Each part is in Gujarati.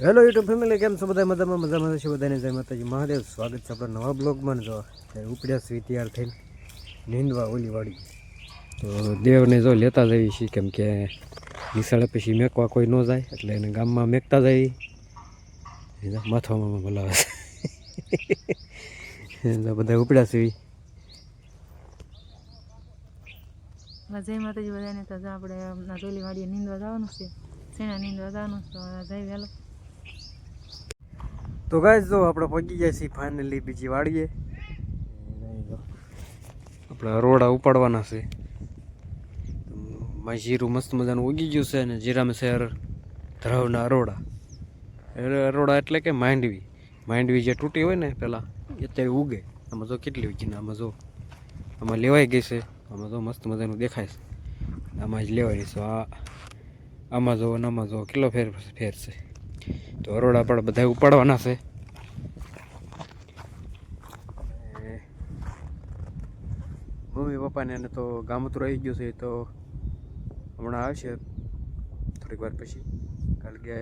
હેલો યુટ્યુબ ફેમિલી, કેમ છો બધા? મજામાં મજામાં છે બધાને? જય માતાજી. મહાદેવ, સ્વાગત છે આપણા નવા બ્લોગમાં. જો ત્યારે ઉપડ્યા છીએ, તૈયાર થઈને. નીંદવા ઓલી વાળી. તો દેવને જો લેતા જઈએ છીએ, કેમ કે નિશાળે પછી મેકવા કોઈ ન જાય, એટલે એને ગામમાં મેકતા જઈએ. માથામાં બોલાવે છે. બધા ઉપડ્યા છીએ. જય માતાજી બધાને. તો આપણે નાટોલી વાડીએ નીંદવા જવાનું છે. સેના નીંદવા જવાનું છે? જઈ વહેલો તો ગાય જો આપણે પહોંચી જાય છીએ ફાઇનલી બીજી વાડીએ. આપણે રોડા ઉપાડવાના છે. માય જીરું મસ્ત મજાનું ઉગી ગયું છે અને જીરામાં શહેર ધરાવના અરોડા. અરોડા એટલે કે માંડવી. માંડવી જે તૂટી હોય ને પહેલાં અત્યારે ઉગે. આમાં જો કેટલી ઉગી ને આમાં જો, આમાં લેવાઈ ગઈ છે. આમાં જો મસ્ત મજાનું દેખાય છે. આમાં જ લેવાય છે. આ આમાં જો આમાં જો કેટલો ફેર ફેર છે. તો અરોડા પણ બધા ઉપાડવાના છે. મમ્મી પપ્પાને એને તો ગામતું રહી ગયું છે તો હમણાં આવશે થોડીક વાર પછી કારણ કે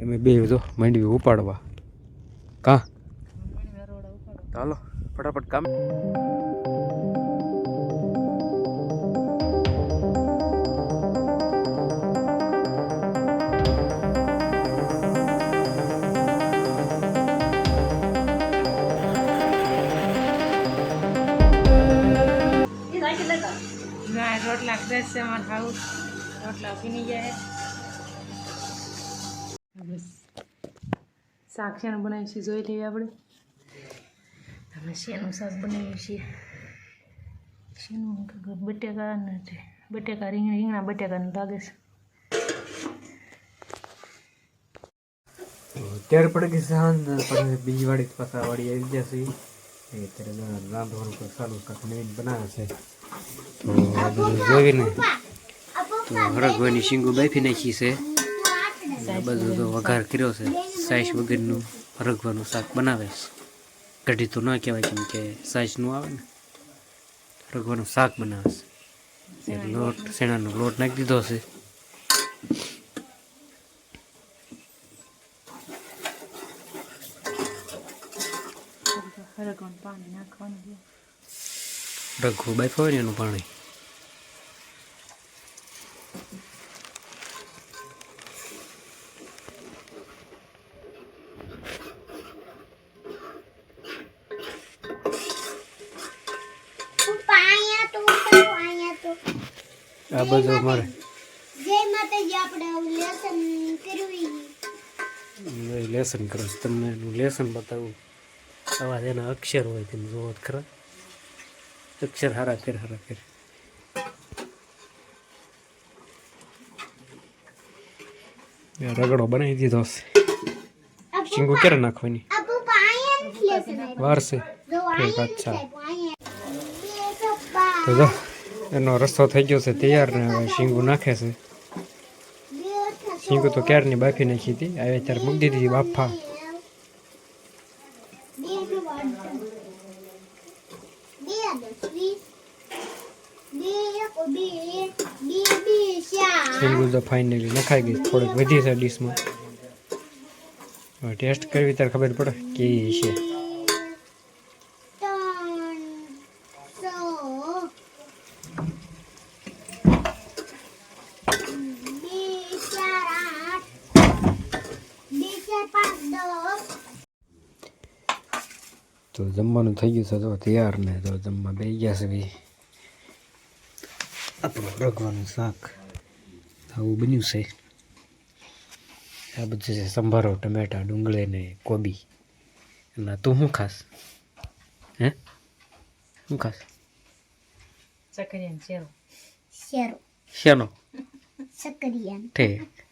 એમે બે જો માંડવી ઉપાડવા. કા? ચાલો ફટાફટ કામ ફ્રેશ છે અમારે ખાવું રોટલા પીની જાય. બસ. શાક શેનું બનાવીએ છે, જોઈ લઈએ આપણે. અમે શેનું શાક બનાવીએ છીએ શેનું બટેકા નથી બટેકા રીંગણા રીંગણા બટેકાનું લાગે છે. ત્યારે પડે કે સાંજ પછી બીજી વાડી પાછા વાડી આવી જશે એ અત્યારે રાંધવાનું ચાલુ કાંક નવીન બનાવે છે. તો જોઈને તો હરગવાની શીંગું બાફી નાખી છે. બધું તો વઘાર કર્યો છે. સાઈસ વગરનું હરગવાનું શાક બનાવે છે. કઢી તો ન કહેવાય કેમ કે સાઈસનું આવે ને. હરગવાનું શાક બનાવે છે. લોટ, શેણાનો લોટ નાખી દીધો છે. હરગવાનું પાણી નાખવાનું છે રઘુ બાફ્યો હોય ને એનું પાણી. આ બધું અમારે. જય માતાજી આપણે લેસન કરવી લેસન કરો તમને એનું લેસન બતાવું. આવા એના અક્ષર હોય તમે જોવો ખરા. અક્ષર હારા ફેર હારા ફેર રગડો બનાવી દીધો છે શીંગુ ક્યારે નાખવાની આ પપ્પા અહીંયા નથી લેસન આપ્યું. વાર છે જો ઠીક અહીંયા અચ્છા નથી આપ્યું, અહીંયા. એ પપ્પા તો જો એનો રસ્તો થઈ ગયો છે તૈયાર ને હવે શીંગું નાખે છે શીંગું તો ક્યારની બાફી નાખી હતી આવી ત્યારે મૂકી દીધી બાફા બે નું બે દસ વીસ બે એક બે બે બે ચાર તો ફાઇનલી નખાઈ ગઈ. થોડીક વધી છે ટેસ્ટ કરવી ત્યારે ખબર પડે કેવી છે ત્રણ સો બે ચાર આઠ બે ચાર પાંચ દસ તો જમવાનું થઈ ગયું છે તો તૈયાર ને તો જમવા બે ગયા છે બી આપણું રગવાનું શાક આવું બન્યું છે. આ બધું છે સંભારો ટમેટા ડુંગળી ને કોબી. અને તું શું ખાસ? હે? શું ખાસ? ચકરિયાનો ચેરો શેરો. શેનો? સકરિયાન ઠીક